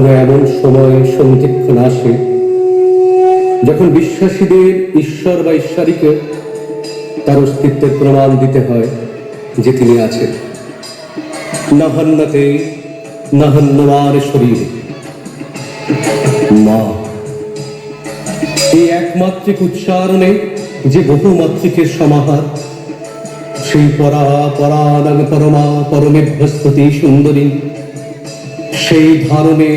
কখনো এমন সময় সন্ধিক্ষণ আসে, যখন বিশ্বাসীদের ঈশ্বর বা ঈশ্বরীকে তার অস্তিত্বের প্রমাণ দিতে হয় যে তিনি আছেন। নাহান্নাতে নাহান্নবার শরীরে। মা, এই একমাত্রিক উচ্চারণে যে বহুমাত্রিকের সমাহার, সেই পরা পরাণাং পরমা পরমেভ্যস্ততি সুন্দরী সেই ধারণে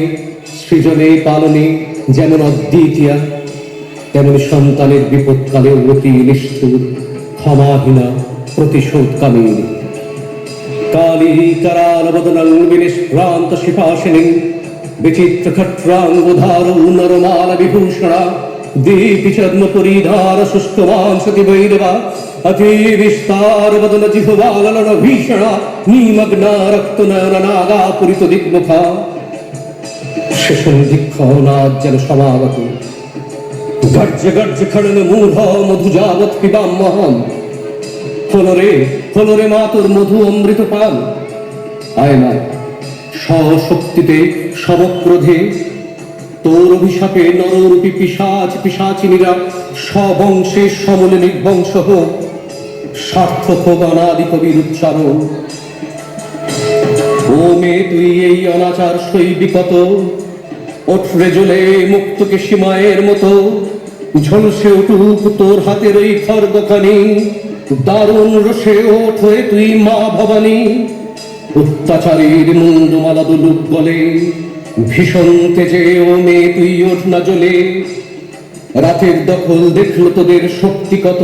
সৃজনে পালনে যেমন অদ্বিতীয়া, তেমন সন্তানের বিপদকালে অতি নিষ্ঠুর, ক্ষমাহীনা, প্রতিশোধকামী। কালী কারালবদনং বিনিষ্ক্রান্ত শিপাশিনী বিচিত্র খট্রাঙ্গধার নরমাল বিভূষণা দীপি চর্ম পরিধার শুষ্ক মাংসতি বৈরবা অতি বিস্তার বদন জিহ্বালন ভীষণা, নিমগ্না রক্ত নয়ন নাগা পুরিত দিগ্মুখা। শেষন্ধিক্ষণাৎ যেন সমাগত। গর্জ গর্জ খড়ন মূঢ় মধু যাবৎ পিবাম্যহম হলো রে হলো রে মা তোর মধু অমৃত পান। আয় মা স্বশক্তিতে সমক্রোধে তোর অভিশাপে নররূপী পিসাচ পিসাচিনীরা স্ববংশে সমলে নির্বংশ হোক। সার্থক অনাদি কবির উচ্চারণ। ও মে তুই এই অনাচার শৈবিকত ওঠরে জ্বলে মুক্তকে সীমায়ের মতো। ঝলসে উঠুক তোর হাতের ওই খর্গখানি, দারুণ রসে ওঠ হয়ে তুই মা ভবানী। অত্যাচারীর মুন্ডমালা দুলুক বলে ভীষণ তেজে ও মে, তুই ওঠ না জ্বলে রাতের দখল দেখল তোদের শক্তি কত?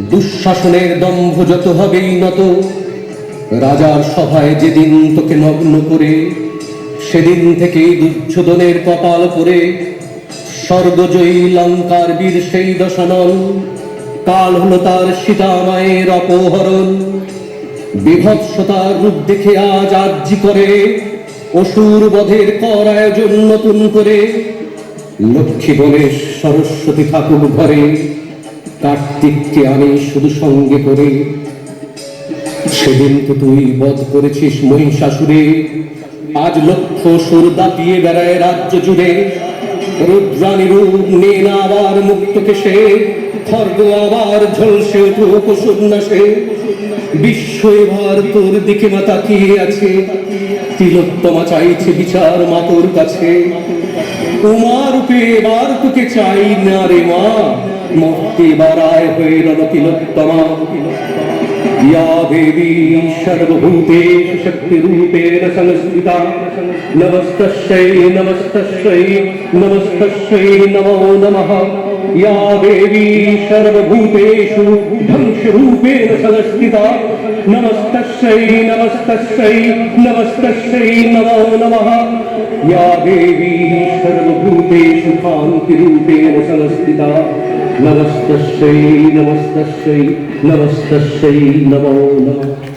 দুঃশাসনের দম্ভ যত হবেই নত। রাজার সভায় যেদিন তোকে নগ্ন করে, সেদিন থেকে দুর্যোধনের কপাল পরে। স্বর্গজয়ী লঙ্কার বীর সেই দশানন কাল হল তার সীতা মায়ের অপহরণ। বিভৎসতার রূপ দেখে আজ আর্জি করে। অসুর বধের কর আয়োজন নতুন করে। লক্ষ্মী গণেশ সরস্বতী ঠাকুর ঘরে, কার্তিককে আনে শুধু সঙ্গে করে। সেদিন তো তুই বধ করেছিস মহিষাসুরে, আজ লক্ষ সুর দাপিয়ে বেড়ায় রাজ্য জুড়ে। রুদ্রাণী রূপ নে আবার মুক্তকে সে খর্গ আবার ঝলসে উঠুক সন্ন্যাসে। বিশ্ব এবার তোর দিকে মা তাকিয়ে আছে। তিলোত্তমা চাইছে বিচার মা তোর কাছে উমা রূপে এবার তোকে চাই না রে মা মর্তে বারায় হয়ে রণ তিলোত্তমা या देवी सर्वभूतेषु शक्तिरूपेण संस्थिता नमस्तस्यै नमस्तस्यै नमस्तस्यै नमो नमः या देवी सर्वभूतेषु ध्वंसरूपेण संस्थिता नमस्तस्यै नमस्तस्यै नमस्तस्यै नमो नमः या देवी सर्वभूतेषु कान्तिरूपेण संस्थिता नमस्तस्यै नमस्तस्यै नमस्तस्यै नमो नमः